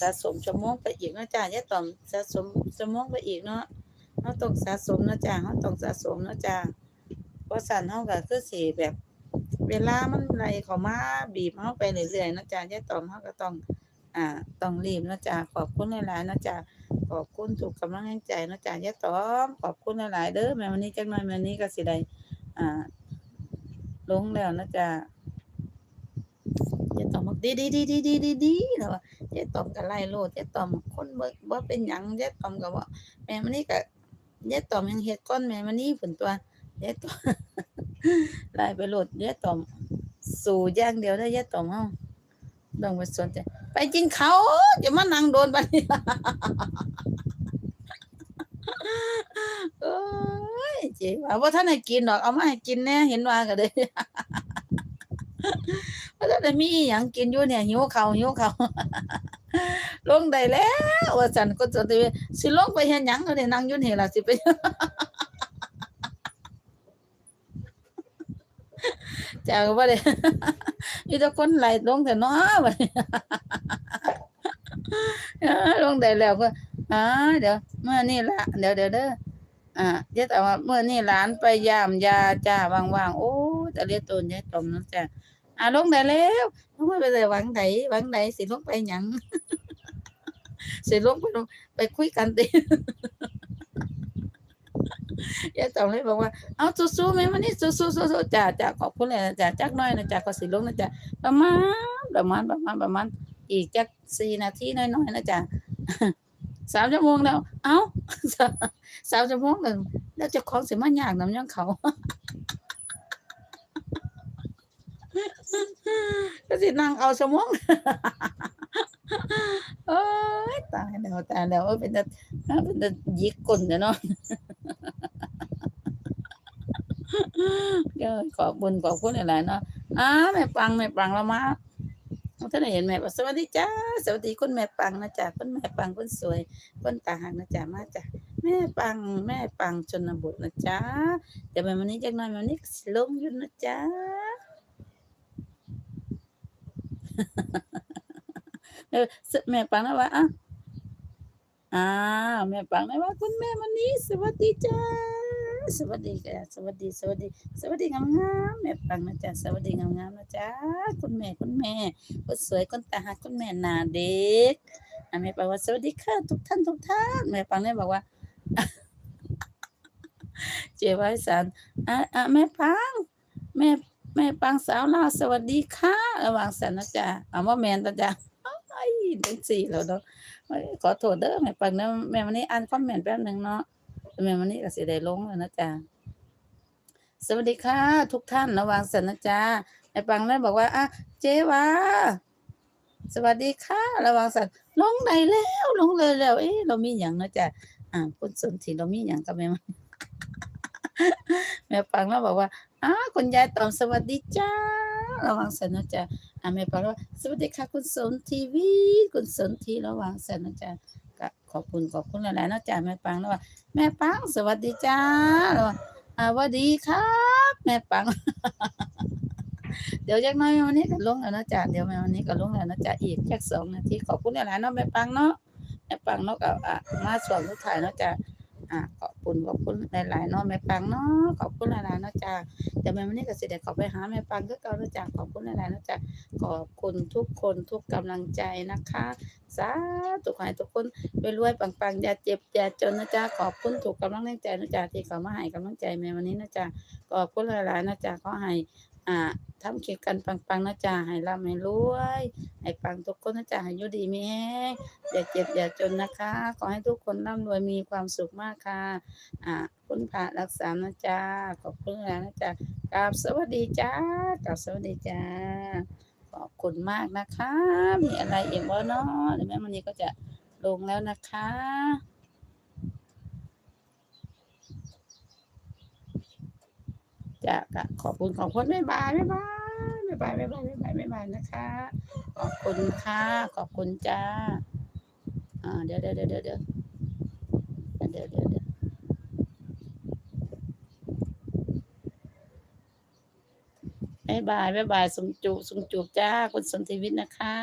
สะสมชั่วโมงไปอีกเนาะจ้ายายต่อมสะสมชั่วโมงไปอีกเนาะเฮาต้องสะสมเนาะจ้าเฮาต้องสะสมเนาะจ้าเพราะสั่นเฮาก็คือสิแบบ เวลามันไหลเขามาบีบเฮาไปเรื่อยๆเนาะจ้ายายต่อมเฮาก็ต้อง อ่าต้องรีบเนาะจ้าขอบคุณหลายๆเนาะจ้าขอบคุณทุกกำลังใจเนาะจ้ายายต่อมขอบคุณหลายๆเด้อแม่วันนี้จักหน่อยแม่วันนี้ก็สิได้อ่าลงแล้วนะจ๊ะยายตอมบอก ดีดีดีดีดีดีดีแล้วว่ายายตอมก็ไล่โลดยายตอมคนบ่บ่เป็นหยังยายตอมก็ว่าแม่มันนี่ก็ยายตอมยังเฮ็ดก้อนแม่มันนี่ผุนตัวยายตอมไล่ไปโลดยายตอมสู่อย่างเดียวได้อยายตอมเฮาต้องไปสนใจไปกินเขาอย่ามานั่งโดนบัดนี้เอ้ยเจ๊ว่าบ่ทันได้กินดอกเอามาให้กินแน่เห็นว่าก็เล ยว่มีอิหยังกินอยู่เนี่ยหิวข้าหิวข้าลงได้แล้วว่าซั่นก็จะได้สิลงไปเฮ็ดหยังก็ได้นั่งยู่นี่ล่ะสิไปจาก็บ่ได้มีแต่คนไหลลงแต่น้อบัดนี้เออลงได้แล้วก็อ่าเดี๋ยวเมื่อนี่ละเดี๋ยวเดี๋ยวเด้ออ่าเดี๋ยวแต่ว่าเมื่อนี่หลานไปยามยาจ้าว่างๆโอ้แต่เรียกตนยายตมเนาะจ้า อ่าลงได้แล้วลงไปเลยหวังไหนหวังไหนสิลงไปหยังสิลงไปลงไปคุยกันติยายตอมเลยบอกว่า เอาสู้ๆแม่มันนี่สู้ๆสู้ๆจ้าจ้าขอบคุณเลยนะจ้าจักน้อยนะจ้าก็สิลงนะจ้าประมาณประมาณประมาณประมาณอีกจักสี่นาทีน้อยๆนะจ้าสามชั่วโมงแล้ว เอ้าสามชั่วโมงแล้วแล้วจะของสิมายากน้ำยังเขา ก็สินั่งเอาชั่วโมงโอ้ยตายแล้วตายแล้วเอ้ยเป็นแต่เป็นแต่ยิกก้นเนาะก็ขอบคุญขอบคุณหลายๆเนาะอ้าแม่ปังแม่ปังเรามาท่านเห็นแม่บอกสวัสดีจ้าสวัสดีคุณแม่ปังนะจ๊ะคุณแม่ปังคุณสวยคุณตาหักนะจ๊ะมาจ้ะแม่ปังแม่ปังชนบทนะจ๊ะเดี๋ยวแม่วันนี้จักหน่อยแม่วันนี้ลงยู่นะจ๊ะ แม่ปังนะว่าอะอ้าวแม่ปังนะว่าคุณแม่วันนี้ สวัสดีจ้าสวัสดีจ้ะสวัสดี สวัสดี สวัสดีงามๆแม่ปังนะจ๊ะสวัสดีงามๆนะจ๊ะคุณแม่คุณแม่คนสวยคนตาหักคุณแม่หนาเด็กอะแม่ปังว่าสวัสดีค่ะทุกท่านทุกท่านแม่ปังเนี่ยบอกว่าเจ้าไว้สันอะอะแม่ปังแม่ แม่ปังสาวลาวสวัสดีค่ะระว่างสันนะจ๊ะเอะว่าแมนนะจ๊ะไอ้ทั้งสี่แล้วเนาะขอโทษเด้อแม่ปังเนาะแม่วันนี้อ่านคอมเมนต์แป๊บหนึ่งเนาะแม่วันนี้ก็สิได้ลงแล้วนะจ๊ะสวัสดีค่ะ ทุกท่านระว่างสันนะจ๊ะแม่ปังเลยบอกว่าอะเจ๊ว่าสวัสดีค่ะ ระว่างสันลงได้แล้วลงเลยแล้ว เอ๊ะเรามีอย่างนะจ๊ะอ่าคุณสนธิเรามีอย่างกับแม่แม่ปังแล้วบอกว่า อ้าคุณยายตอมสวัสดีจ้า ระวังสันนะจ๊ะอ่าแม่ปังว่าสวัสดีค่ะ คุณสนทีวีคุณสนทีระวังสันนะจ๊ะก็ขอบคุณขอบคุณหลายๆนะจ๊ะแม่ปังแล้วว่าแม่ปังสวัสดีจ้าแล้วว่าอ่าสวัสดีครับ แม่ปัง เดี๋ยวจากน้อยวันนี้ก็ลงแล้วนะจ๊ะเดี๋ยวแม่วันนี้ก็ลงแล้วนะจ๊ะอีกแค่สองนาทีขอบคุณหลายๆเนาะแม่ปังเนาะแม่ปังเนาะก็อะมาส่วนทุกถ่ายเนาะจ๊ะ อะขอบคุณขอบคุณหลายๆเนาะแม่ปังเนาะขอบคุณหลายๆเนาะจ้าเดี๋ยวแม่วันนี้ก็เสด็จขอไปหาแม่ปังก็เก่าเนาะจ้าขอบคุณหลายๆเนาะจ้าขอบคุณทุกคนทุกกำลังใจนะคะสาธุขอให้ทุกคนรวยๆปังๆอย่าเจ็บอย่าจนนะจ้าขอบคุณทุกกำลังใจนะจ้าที่เขามาให้กำลังใจแม่วันนี้นะจ้าขอบคุณหลายๆนะจ้าขอให้ อ่าทำเกี่ยวกันปังๆนะจ้าให้ร่ำให้รวย ให้ปังทุกคนนะจ้าให้ยูดีมีแฮงอย่าเจ็บอย่าจนนะคะ ขอให้ทุกคนร่ำรวยมีความสุขมากค่ะ อ่าคุณพระรักษานะจ๊ะขอบคุณแล้วนะจ๊ะกราบสวัสดีจ้ากราบสวัสดีจ้าขอบคุณมากนะคะ มีอะไรอีกบ่เนาะเดี๋ยวแม่มันนี้ก็จะลงแล้วนะคะ จะขอบคุณของคนไม่บายไม่บายไม่บายไม่บายไม่บายไม่บายนะคะ ขอบคุณค่ะ ขอบคุณจ้าอ่าเดี๋ยวเดี๋ยวเดี๋ยวเดี๋ยวเดี๋ยวเดี๋ยวเดี๋ยวบายบายบายบายสมจุสมจุจ้าคุณสมทวิตนะคะ